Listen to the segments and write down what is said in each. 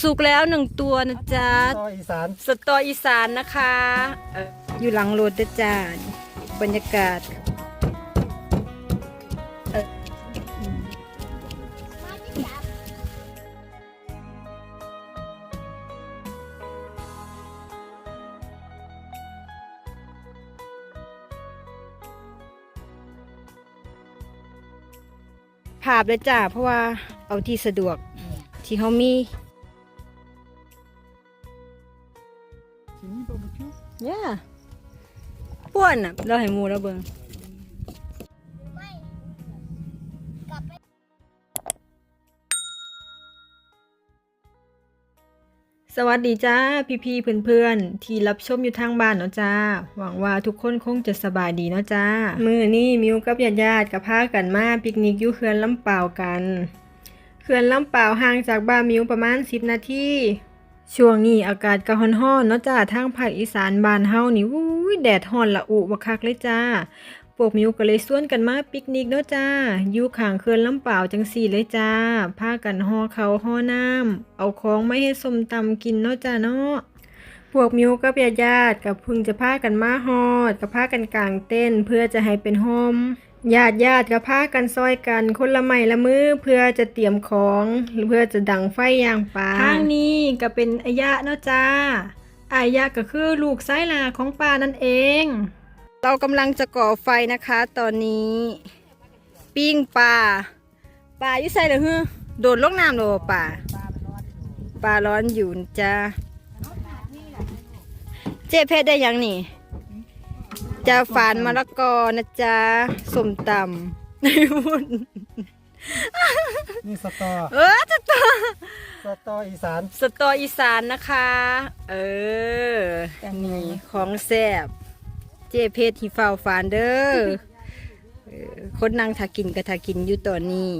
สุกแล้วหนึ่งตัวนะจ๊ะซอยอีสานสตออีสานนะคะเอ่ออยู่หลังรถนะจ้าบรรยากาศเอ่ออืมภาพเลยจ้าเพราะว่าเอาที่สะดวกที่เขามี ป้วนอะเราให้หมูแล้วเบิงสวัสดีจ้าพี่ๆเพื่อนๆ ที่รับชมอยู่ทางบ้านเนาะจ้า หวังว่าทุกคนคงจะสบายดีเนาะจ้า มือนี่มิวกับญาติญาติกับพากันมาปิกนิกอยู่เขื่อนลำเปล่าวกัน เขื่อนลำเปล่าวห่างจากบ้านมิวประมาณ 10 นาที ช่วงนี้อากาศก็ร้อนๆเนาะจ้าทางภาคอีสานบ้านเฮานี่วุ้ยแดดร้อนละอุบักคักเลยจ้าพวกมิวก็เลยส่วนกันมาปิกนิกเนาะจ้าอยู่ข้างเขื่อนลำเปล่าจังสี่เลยจ้าพากันห่อเขาห่อน้ำเอาของไม่ให้สมตำกินเนาะจ้าเนาะพวกมิวกับญาติญาติๆกับพึ่งจะพากันมาฮอดกับพากันกางเต้นเพื่อจะให้เป็นโฮม ญาติญาติๆกับพากันซอยกัน คนละไม้ละมือเพื่อจะเตรียมของเพื่อจะดังไฟย่างปลาทางนี้ก็เป็นอายะเนาะจ้า อายะก็คือลูกไส้ลาของป้านั่นเอง เรากำลังจะก่อไฟนะคะ ตอนนี้ ปิ้งปลาปลาอยู่ใส่เหรอฮึโดดลงน้ำเลยบ่ปลาปลาร้อนอยู่นะจ้าเจ๊เพชรได้ยังนี่ จะฝานมะละกอนะจ๊ะสมตำวุ่นนี่สตอเออจะต่อสตออีสานสตออีสานนะคะ เออนี่ของแซ่บเจ๊เพชรที่เฝ้าฝานเด้อเออคนนั่งทากินก็ทากินอยู่ตอนนี้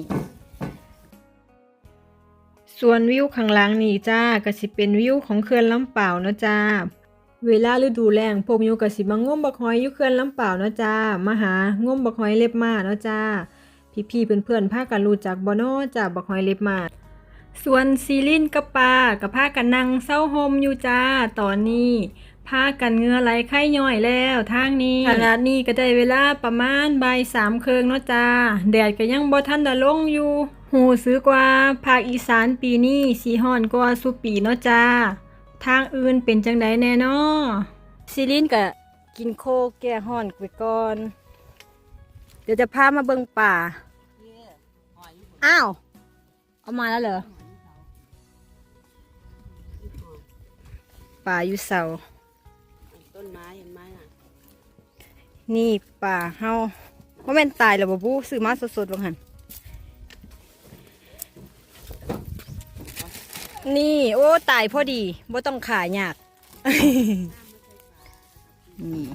ส่วนวิวข้างหล่างนี่จ้าก็สิเป็นวิวของเขื่อนลำเปล่าวเนาะจ้า เวลาฤดูแล้งพวกมิวก็สิมางมบักหอยอยู่เขื่อนลำเปล่าเนาะจ้ามาหางมบักหอยเล็บมาเนาะจ้า พี่ๆเพื่อนๆพากันรู้จักบ่เนาะจ้าบักหอยเล็บมาส่วนซีลินกับปลากับพากันนั่งเศร้าโฮมอยู่จ้าตอนนี้พากันเงือไหลไข้ย่อยแล้วทางนี้ขณะนี้ก็ได้เวลาประมาณบ่ายสามเคิงเนาะจ้าแดดก็ยังบ่ทันด้ลงอยู่ หูซื้อกว่าภาคอีสานปีนี้สีฮ้อนกว่าสุปีเนาะจ้า ทางอื่นเป็นจังไดแน่นอซีลินก็กินโคกแก้ฮ้อนไปก่อน เดี๋ยวจะพามาเบิ่งป่า อ้าว เอามาแล้วเหรอ ป่าอยู่เสา ต้นไม้เห็นไหมน่ะ นี่ป่าเฮาว่าแม่นตายแล้วบ่บูซื้อมาสดๆบ่หัน นี่ โอ้ตายพอดีบ่ต้องขายยากนี่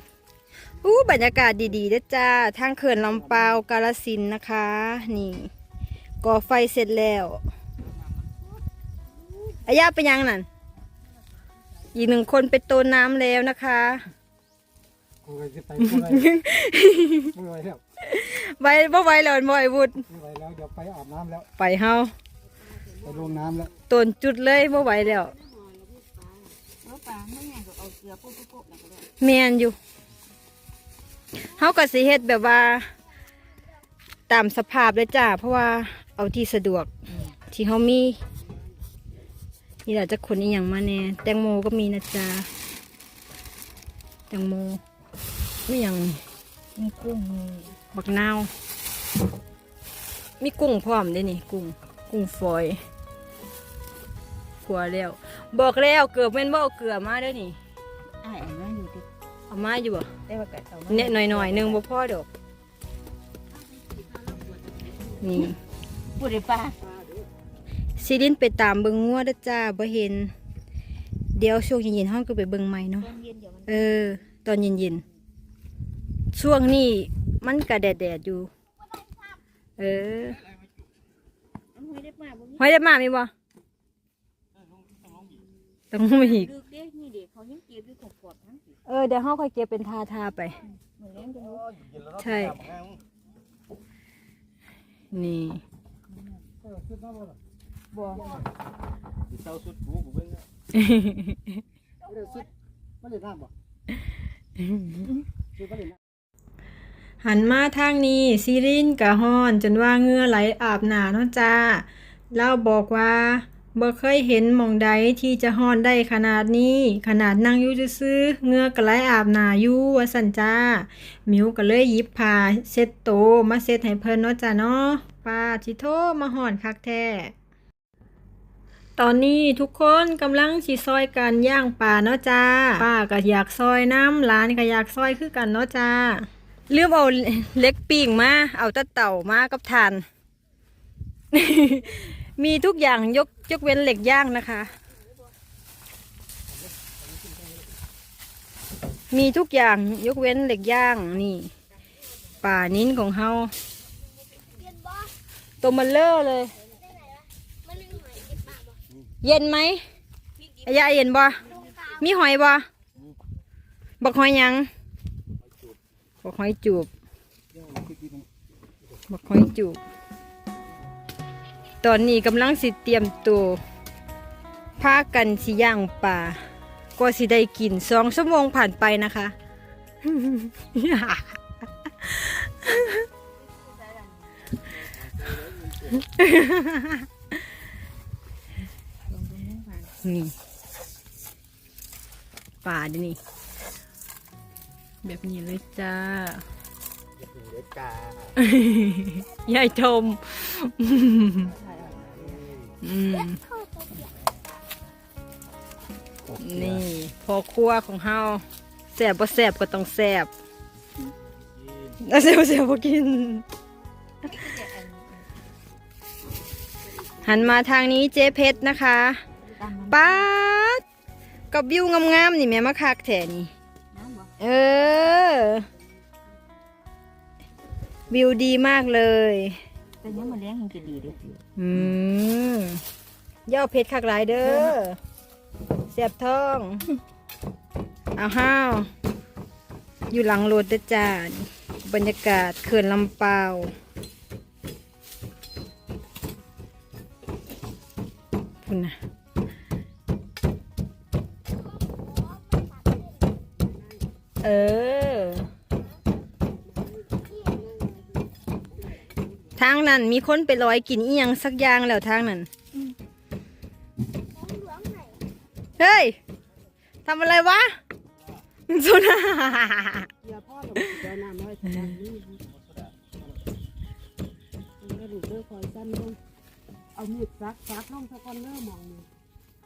อู้บรรยากาศดีๆเด้อจ้า ทางเขื่อนลำปาวกาลสินธุ์นะคะ นี่ก่อไฟเสร็จแล้วอายาไปยังนั่น อีกหนึ่งคนไปโตนน้ำแล้วนะคะกูไปจะไปเมื่อไหรไม่ไหวแล้วไว้บ่ไว้แล้วบ่ไอ้วุฒไม่ไหวแล้วเดี๋ยวไปอาบน้ำแล้ว ไปเฮา ไปลงน้ำแล้วตนจุดเลยบ่ไหวแล้วเมื่อไงก็เอาเกลือปุ๊บปุ๊บปุ๊บแมนอยู่เฮาก็สิเฮ็ดแบบว่า ตามสภาพเลยจ้า เพราะว่าเอาที่สะดวก ที่เฮามี นี่แหละจะขนอีหยังมาแน่แตงโมก็มีนะจ๊ะแตงโมไม่ยังมีกุ้งมีบักนาว มีกุ้งพร้อมด้วยนี่ กุ้ง กุ้งฝอย ขัวแล้ว บอกแล้วเกือบแม่นบ่เอาเกลือมาเด้อนี่อ้ายอันนั้นอยู่ที่เอามาอยู่บ่แต่ว่ากัดเอาเนี่ยหน่อยหน่อยๆหนึงบ่พอดอกนี่พูดได้ป้าซีดินไปตามเบิงงัวเด้อจ้าบ่เห็น เดี๋ยวช่วงเย็นๆห้องก็ไปเบิงใหม่เนาะตอนเย็นเดี๋ยวมันเออ ตอนเย็นๆ ช่วงนี้มันกะแดดๆอยู่ เออมันไม่ได้ป้าบ่มี หอยได้มามีบ่ ต้องมาอีก ดึกเด้นี่เด็กเขายังเก็บอยู่ขอบๆทั้งสิเออเดี๋ยวห้องค่อยเก็บเป็นทาทาๆไปเหมือนเลี้ยงจังเลยใช่ นี่ บ่เจ้าสุดกูกูเบิ่งแล้วไม่ได้สุดไม่ได้น้ำบ่สุดไม่ได้น้ำหันมาทางนี้ซีรินกะฮ้อน จนว่าเหงื่อไหลอาบหนาเนาะจ้าเล่าบอกว่า บ่เคยเห็นหมองใดที่จะฮ้อนได้ขนาดนี้ ขนาดนั่งอยู่ซื่อเงือก็ไหลอาบหนาอยู่ว่าสั่นจ้าหมิวก็เลยหยิบผ้าเช็ดโตมาเช็ดให้เพิ่นเนาะจ้าเนาะป้าทิโทมาฮ้อนคักแท้ตอนนี้ทุกคนกำลังสิซอยกันย่างปลาเนาะจ้าป้าก็อยากซอยน้ำหลานก็อยากซอยคือกันเนาะจ้าลืมเอาเล็กปิ่งมา เอาตะเต่ามากับทาน มีทุกอย่างยกยกเว้นเหล็กย่างนะคะ มีทุกอย่างยกเว้นเหล็กย่างนี่ ป่านิ้นของเฮาตัวมันเลอะเลย เย็นไหมอายาเย็นบ่มีหอยบ่บักหอยยังบักหอยจูบบักหอยจูบ ตอนนี้กำลังสิเตรียมตัวพากันสิย่างป่าก็สิได้กินสองชั่วโมงผ่านไปนะคะ นี่ป่าดินี่ แบบนี้เลยจ้าเด็กกายายชมอืม นี่พอครัวของเฮาแสบบ่แสบก็ต้องแสบแล้วแสบบ่แสบบ่กิน หันมาทางนี้เจ๊เพชรนะคะตามมันป๊าดกับวิวงามๆนี่แม่มาคักแถนี่น้ำบ่เออ วิวดีมากเลย แต่ยังมาเลี้ยงมันจะดีเด้วยอืมย่อาเพชรคักหลายเด้อเสียบทองเอาห้าวอยู่หลังรถเด้อจ้านบรรยากาศเขื่อนลำเปาวพุ่นนะเออ ทางนั้นมีคนไปลอยกินอีหยังสักอย่างแล้วทางนั้นเฮ้ยทำอะไรวะสุนาอย่าพ่อหลงเจ้าน้ำน้อยจังนี่มันก็ดูเด้อคอยสั้นลงเอามีดซักซักลงสักคนเริ่มมองนี่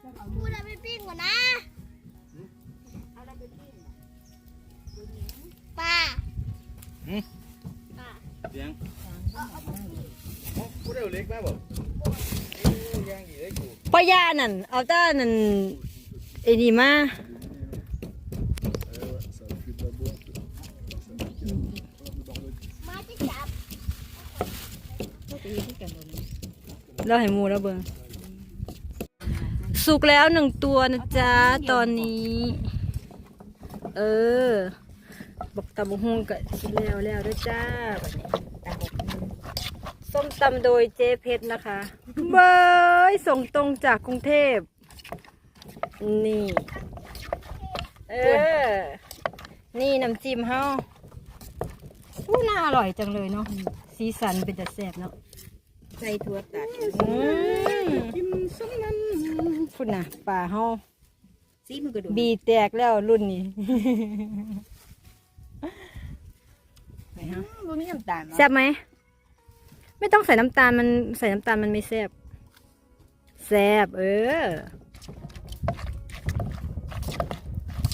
จังเอาพูดอะไรไปปิ้งก่อนนะเอาอะไรไปปิ้งป้า เสียงกูได้เล็กมากบ่ย่างอีเล็กกูพ่อย่านั่นเอาต้านั่นไอ้นี่มาเราให้หมูแล้วเบิงสุกแล้วหนึ่งตัวนะจ๊ะ ตอนนี้ เออ บอกตำบักฮงกับชิ้นแล้วแล้วด้วยจ้าบัดนี้ ตำโดยเจเพชรนะคะเบยส่งตรงจากกรุงเทพ นี่ เออ นี่น้ำจิ้มเฮาอู้น่าอร่อยจังเลยเนาะ สีสันเป็นแต่แซ่บเนาะใส่ถั่วตัดอืมกินส้มนั้นพุ่นน่ะป่าเฮาซีมันก็ดูบีแตกแล้วรุ่นนี้ไปฮะบ่มีน้ำตาลแซ่บไหม ไม่ต้องใส่น้ำตาลมันใส่น้ำตาลมันไม่แซ่บแซ่บเออ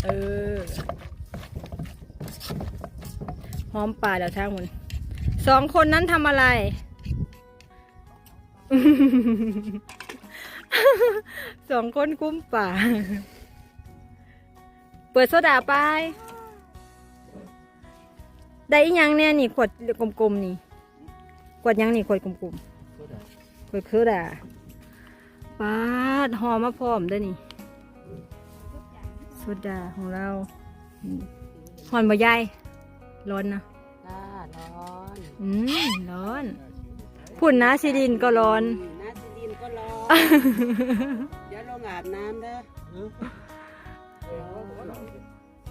เออหอมป่าแล้วทางมันสองคนนั้นทำอะไร สองคนกุ้มป่า เปิดโซดาไป ได้ยังเนี่ยนี่ขวดกลมๆนี่ วดยังนี่ขวดกลมๆขวดโซดาปาดหอมมาพร้อมเด้วยนี่โซดาของเราหอนบ่ใหญ่ร้อนนะร้อนอืมร้อนพุ่นนะซีดินก็ร้อนนาซิลินก็ร้อนเดี๋ยวลงอาบน้ำเด้อ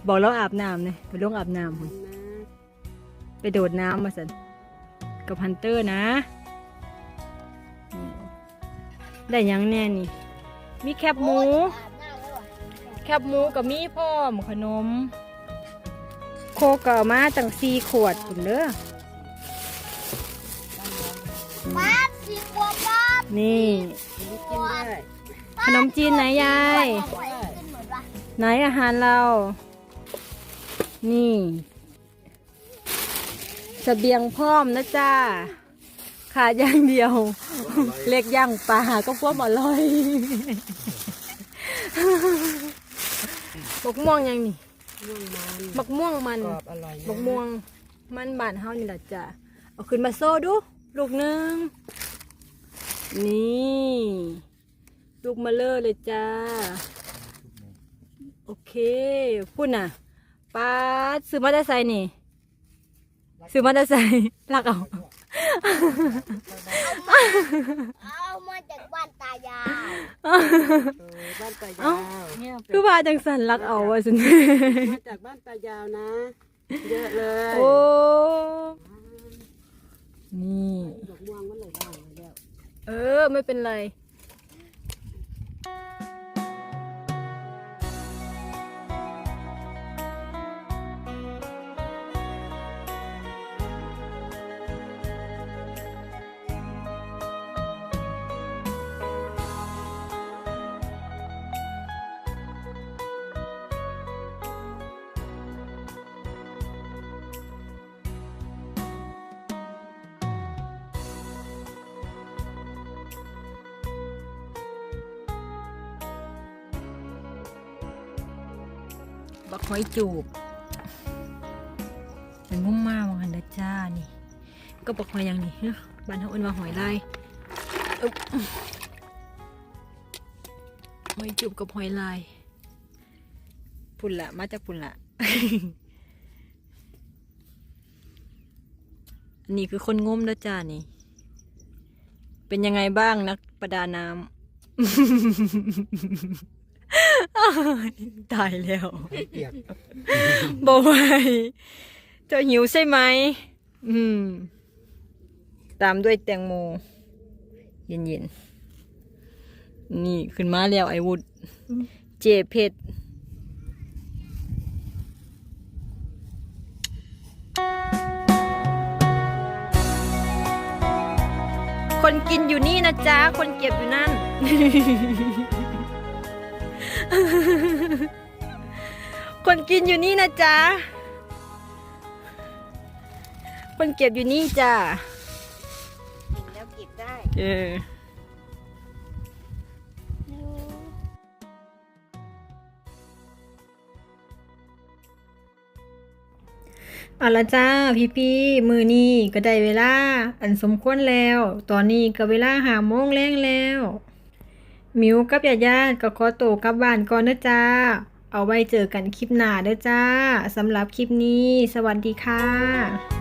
บอกเราอาบน้ำเนี่ยไปลงอาบน้ำไปโดดน้ำมาสัน กับฮันเตอร์นะอืมได้หยังแน่นี่ มีแคบหมูอาบน้ำแล้วว่ะแคบหมูกับมีพร้อมขนม โคกก็เอามาตั้งสี่ขวดคุณเด้อป๊าบสีบัวป๊าบนี่กินได้ขนมจีนไหนยายเอาไว้ขึ้นเหมือนว่าไหนอาหารเรา นี่ เสบียงพร้อมนะจ้าขาย่างเดียว เล็กย่างปลาก็พวกอร่อยบกม่วงยังนี่บักม่วงมันบักม่วงมันบานเฮานี่แหละจ้ะเอาขึ้นมาโซ่ดู ลูกหนึ่งนี่ ลูกมาเลอเลยจ้า โอเคพูดน่ะป้าซื้อมาได้ใส่นี่ ซื้อมาได้ใส่ลักเอา เอามาจากบ้านตายายเออบ้านตายาวคือว่าจังสันลักเอาว่าสินมาจากบ้านตายาวนะ เยอะเลยโอ้ นี่ ดอกม่วงมันเลยได้แล้ว เออ ไม่เป็นไร บักหอยจูบเป็นมุ่มมาว่างันเด้อจ้านี่ก็บักหอยอย่างนี้เนาะบ้านเขาเอิ้นว่าหอยลายหอยจูบกับหอยลายพุ่นละมาจากพุ่นละอันนี้คือคนงมเดจ้านี่ เป็นยังไงบ้างนักประดาน้ำ ตายแล้วเปียกบอกไว้เจะหิวใช่ไหม อืม ตามด้วยแตงโม เย็นๆ นี่ขึ้นมาแล้วไอ้วุฒเจเพชรคนกินอยู่นี่นะจ๊ะ คนเก็บอยู่นั่น คนกินอยู่นี่นะจ๊ะ คนเก็บอยู่นี่จ้ะกินแล้วเก็บได้ เออเอาละจ้าพี่พี่ๆมือนี้ก็ได้เวลา อันสมควรแล้ว ตอนนี้ก็เวลาหาโมงแรงแล้ว มิวกับญาญาติก็ขอตัวกลับบ้านก่อนนะจ้า เอาไว้เจอกันคลิปหน้าเด้อจ้าสำหรับคลิปนี้ สวัสดีค่ะ